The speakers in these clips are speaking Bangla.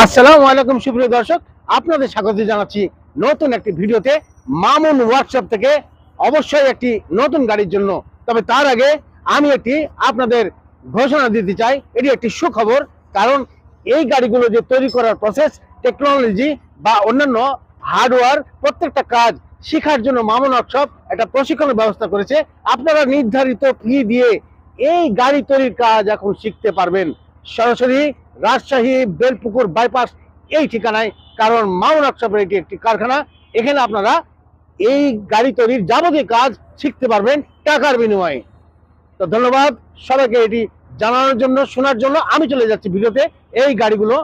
আসসালামু আলাইকুম, সুপ্রিয় দর্শক। আপনাদের স্বাগত জানাচ্ছি নতুন একটি ভিডিওতে। মামুন ওয়ার্কশপ থেকে অবশ্যই একটি নতুন গাড়ির জন্য। তবে তার আগে আমি একটি আপনাদের ঘোষণা দিতে চাই। এটি একটি সুখবর, কারণ এই গাড়িগুলো যে তৈরি করার প্রসেস টেকনোলজি বা অন্যান্য হার্ডওয়্যার প্রত্যেকটা কাজ শেখার জন্য মামুন ওয়ার্কশপ একটা প্রশিক্ষণের ব্যবস্থা করেছে। আপনারা নির্ধারিত ফি দিয়ে এই গাড়ি তৈরির কাজ এখন শিখতে পারবেন। সরাসরি রাজশাহী, বেলপুকুর বাইপাস এই ঠিকানায়, কারণ মাউন এটি একটি কারখানা। এখানে আপনারা এই গাড়ি তৈরির যাবতীয় কাজ শিখতে পারবেন টাকার বিনিময়ে। তো ধন্যবাদ সবাইকে এটি জানানোর জন্য, শোনার জন্য। আমি চলে যাচ্ছি ভিডিওতে। এই গাড়িগুলো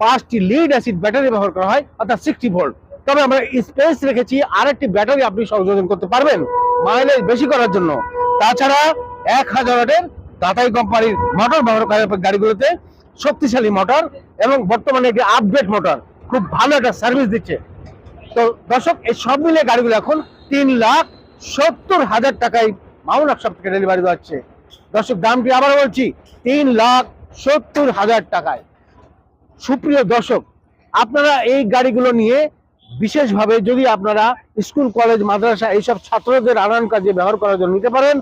পাঁচটি লিড অ্যাসিড ব্যাটারি ব্যবহার করা হয়, অর্থাৎ সিক্সটি ভোল্ট তবে আমরা স্পেস রেখেছি, আরেকটি ব্যাটারি আপনি সংযোজন করতে পারবেন মাইলেজ বেশি করার জন্য। তাছাড়া এক হাজার ওয়াটের টাটাই কোম্পানির মোটর ব্যবহার করা গাড়িগুলোতে শক্তিশালী মোটর এবং বর্তমানে একটি আপডেট মোটর খুব ভালো একটা সার্ভিস দিচ্ছে। তো দর্শক, এই সব মিলে গাড়িগুলো এখন তিন লাখ সত্তর হাজার টাকায় মাউন সব থেকে ডেলিভারি দেওয়া দর্শক দামটি আবার বলছি? তিন লাখ সত্তর হাজার টাকায়। সুপ্রিয় দর্শক, আপনারা এই গাড়িগুলো নিয়ে বিশেষভাবে যদি আপনারা স্কুল, কলেজ, মাদ্রাসা এইসব ছাত্রদের আনয়ন কাজে ব্যবহার করার জন্য নিতে পারেন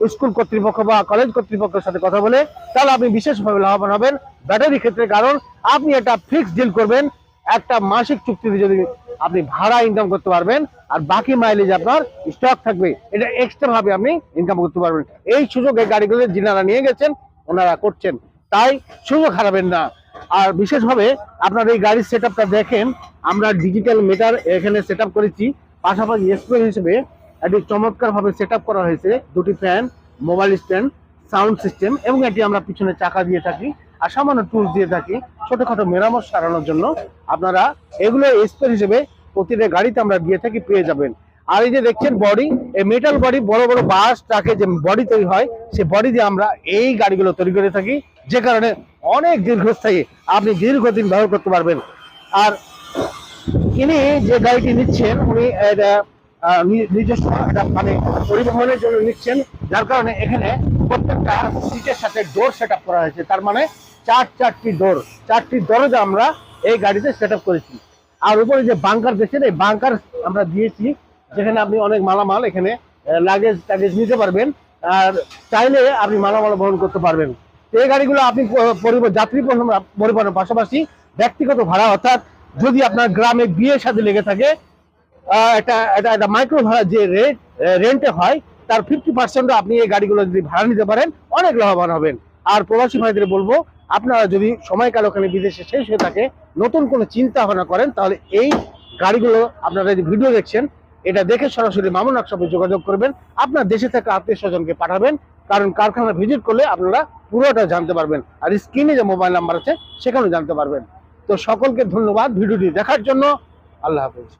স্কুল কর্তৃপক্ষ বা কলেজ কর্তৃপক্ষের সাথে কথা বলে তাহলে আপনি বিশেষভাবে লাভবান হবেন ব্যাটারি ক্ষেত্রে, কারণ আপনি একটা ফিক্সড ডিল করবেন, একটা মাসিক চুক্তিতে যদি আপনি ভাড়া ইনকাম করতে পারবেন আর বাকি মাইলেজ আপনার স্টক থাকবে, এটা এক্সট্রা ভাবে আপনি ইনকাম করতে পারবেন। এই সুযোগ এই গাড়িগুলো যিনারা নিয়ে গেছেন, ওনারা করছেন। তাই সুযোগ হারাবেন না। আর বিশেষভাবে আপনার এই গাড়ির সেট দেখেন, আমরা ডিজিটাল মিটার এখানে সেট করেছি, পাশাপাশি স্প্রে হিসেবে একটি চমৎকার ভাবে সেট করা হয়েছে। দুটি fan mobile stand sound system এবং এটি আমরা পিছনে চাকা দিয়ে থাকি আর সামান্য টুলস দিয়ে থাকি ছোটখাটো মেরামত সারানোর জন্য। আপনারা এগুলো স্পেয়ার হিসেবে প্রতিটা গাড়িতে আমরা দিয়ে থাকি পেয়ে যাবেন। আর এই যে দেখছেন বডি এই মেটাল বডি বড় বড় বাস ট্রাকে যে বডি তৈরি হয় সে বডি দিয়ে আমরা এই গাড়িগুলো তৈরি করে থাকি যে কারণে অনেক দীর্ঘস্থায়ী আপনি দীর্ঘদিন ব্যবহার করতে পারবেন। আর ইনি যে গাড়িটি নিচ্ছেন উনি এটা, নিজস্ব মানে পরিবহনের জন্য নিচ্ছেন, যার কারণে এখানে প্রত্যেকটা সিটের সাথে ডোর সেট করা হয়েছে। তার মানে চার চারটি ডোর চারটি দরজা আমরা এই গাড়িতে সেট করেছি। আর উপরে যে বাংকার দেখছেন, এই বাংকার আমরা দিয়েছি, যেখানে আপনি অনেক মালামাল এখানে লাগেজ টাগেজ নিতে পারবেন, আর চাইলে আপনি মালামাল বহন করতে পারবেন। এই গাড়িগুলো আপনি যাত্রী পরিবহন- পরিবহনের পাশাপাশি ব্যক্তিগত ভাড়া, অর্থাৎ যদি আপনার গ্রামে বিয়ের সাথে লেগে থাকে আহ, একটা একটা মাইক্রো ভাড়া যে রেট রেন্টে হয় তার ফিফটি পার্সেন্ট আপনি এই গাড়িগুলো যদি ভাড়া নিতে পারেন অনেক লাভবান হবেন। আর প্রবাসী ভাইদের বলব আপনারা যদি সময়কাল ওখানে বিদেশে শেষ হয়ে থাকে নতুন কোনো চিন্তা ভাবনা করেন তাহলে এই গাড়িগুলো আপনারা যে ভিডিও দেখছেন এটা দেখে সরাসরি মামুন সাথে যোগাযোগ করবেন। আপনার দেশে থাকা আত্মীয় স্বজনকে পাঠাবেন কারণ কারখানা ভিজিট করলে আপনারা পুরোটা জানতে পারবেন আর স্ক্রিনে যে মোবাইল নাম্বার আছে সেখানেও জানতে পারবেন। তো সকলকে ধন্যবাদ ভিডিওটি দেখার জন্য। আল্লাহ হাফেজ।